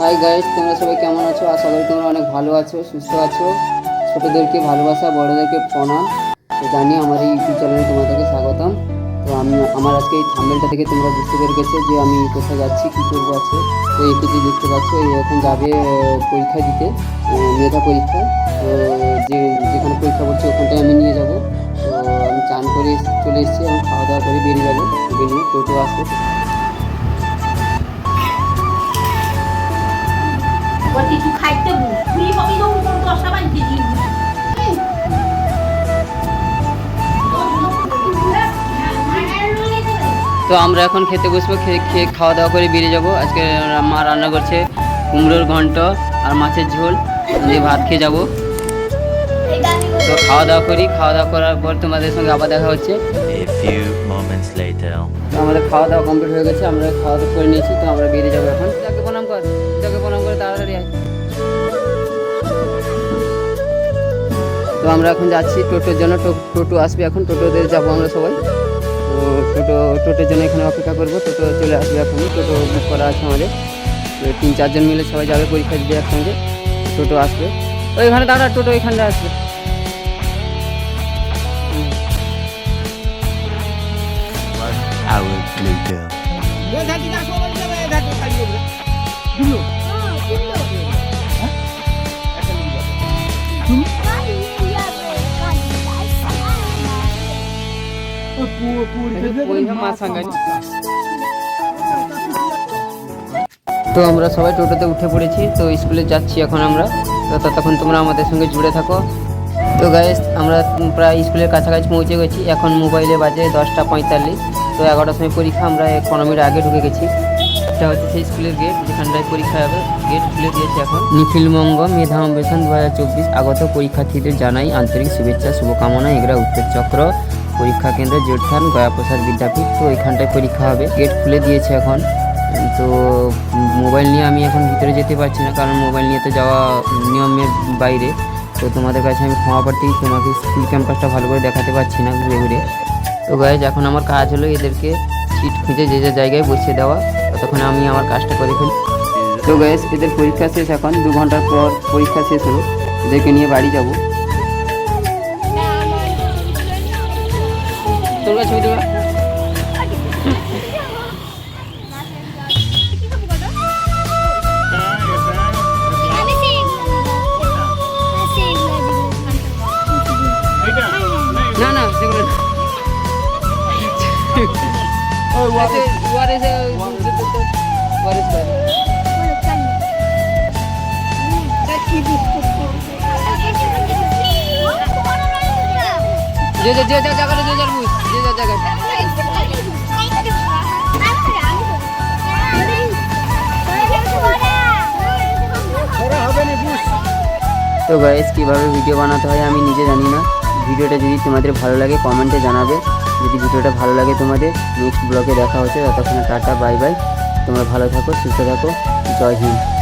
Hi guys তোমরা সবাই কেমন আছো? আশা করি তোমরা অনেক ভালো আছো, সুস্থ আছো। ছোটোদেরকে ভালোবাসা, বড়দেরকে প্রণাম। তো জানি আমার এই ইউটিউব চ্যানেলে তোমাদেরকে স্বাগতম। তো আমি, আমার আজকে এই থাম্বেলটা থেকে তোমরা বুঝতে পেরে গেছো যে আমি কোথায় যাচ্ছি, কী করব আছে তো যে দেখতে পাচ্ছ এখন যাবে পরীক্ষা দিতে মেধা পরীক্ষা। তো যে, যেখানে পরীক্ষা করছে ওখানটায় আমি নিয়ে যাব। তো আমি চান করে চলে এসেছি এবং খাওয়া দাওয়া করে বেরিয়ে যাব। বেরিয়ে টোটো আসবে। খাইতে তো দশটা আমরা এখন খেতে বসবো খেয়ে খেয়ে খাওয়া দাওয়া করে বেরিয়ে যাব। আজকে মা রান্না করছে কুমড়োর ঘন্ট আর মাছের ঝোল। দিয়ে ভাত খেয়ে যাব। তো খাওয়া দাওয়া করি। খাওয়া দাওয়া করার পর তোমাদের সঙ্গে আবার দেখা হচ্ছে। আমাদের খাওয়া দাওয়া কমপ্লিট হয়ে গেছে। আমরা খাওয়া দাওয়া করে নিয়েছি তো আমরা বেরিয়ে যাব এখন। আয় তো আমরা এখন যাচ্ছি টোটোর জন্য। টো- টোটো আসবে এখন টোটোতে যাব আমরা সবাই। তো টোটো টোটোর জন্য এখানে অপেক্ষা করব। টোটো চলে আসবে এখন। টোটো বুক করা আছে আমাদের। তো তিন চারজন মিলে সবাই যাবে পরীক্ষা দিতে একসঙ্গে। টোটো আসবে। ওইখানে দাঁড়া টোটো ওইখানটা আসবে। One hour later. তো আমরা সবাই টোটোতে উঠে পড়েছি, তো স্কুলে যাচ্ছি এখন আমরা। তো ততক্ষণ তোমরা আমাদের সঙ্গে জুড়ে থাকো। তো গাইস আমরা প্রায় স্কুলের কাছাকাছি পৌঁছে গেছি। এখন মোবাইলে বাজে দশটা পঁয়তাল্লিশ। তো এগারোটার সময় পরীক্ষা, আমরা মিনিট আগে ঢুকে গেছি। এটা হচ্ছে সেই স্কুলের গেট যেখানটায় পরীক্ষা হবে। গেট খুলে দিয়েছে এখন। নিখিলবঙ্গ মেধা অন্বেষণ দু হাজার চব্বিশ আগত পরীক্ষার্থীদের জানাই আন্তরিক শুভেচ্ছা, শুভকামনা এগুলা উত্তর চক্র পরীক্ষা কেন্দ্র জোরথান গয়াপ্রসাদ বিদ্যাপীঠ, তো এখানটায় পরীক্ষা হবে। গেট খুলে দিয়েছে এখন। তো মোবাইল নিয়ে আমি এখন ভিতরে যেতে পারছি না, কারণ মোবাইল নিয়ে তো যাওয়া নিয়মের বাইরে। তো তোমাদের কাছে আমি ক্ষমা প্রার্থী, তোমাকে স্কুল ক্যাম্পাসটা ভালো করে দেখাতে পারছি না ঘুরে ঘুরে। তো গাইজ এখন আমার কাজ হলো এদেরকে সিট খুঁজে যে যে জায়গায় বসিয়ে দেওয়া। ততক্ষণ আমি আমার কাজটা করে ফেলি। তো গাইজ এদের পরীক্ষা শেষ এখন। দু ঘণ্টার পর পরীক্ষা শেষ হলো। এদেরকে নিয়ে বাড়ি যাব। তোর কাছে ছবি দেবে না না সেগুলো না। আচ্ছা, what is a- what is that? যে যে যে যে জায়গাটা যে যার বুঝ তো গাইস কীভাবে ভিডিও বানাতে হয় আমি নিজে জানি না। ভিডিওটা যদি তোমাদের ভালো লাগে কমেন্টে জানাবে। যদি ভিডিওটা ভালো লাগে তোমাদের নেক্সট ব্লগে দেখা হচ্ছে। ততক্ষণে টাটা বাই বাই তোমরা ভালো থাকো, সুস্থ থাকো। জয় হিন্দ।